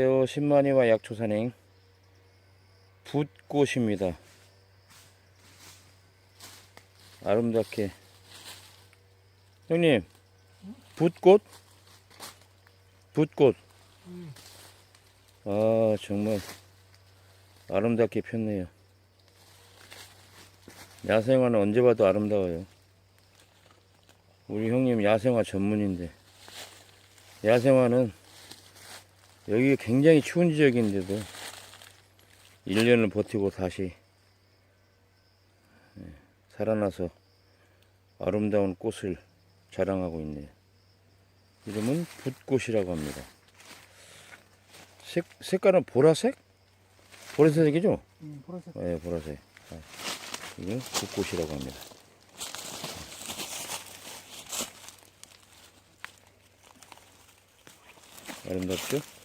안녕하세요. 신만이와 약초산행 붓꽃입니다. 아름답게 형님 붓꽃? 붓꽃 아 정말 아름답게 폈네요. 야생화는 언제 봐도 아름다워요. 우리 형님 야생화 전문인데 야생화는 여기가 굉장히 추운 지역인데도 1년을 버티고 다시 예, 살아나서 아름다운 꽃을 자랑하고 있네요. 이름은 붓꽃이라고 합니다. 색, 색깔은 보라색? 보라색이죠? 음, 보라색. 네, 보라색. 아, 이건 붓꽃이라고 합니다. 아름답죠?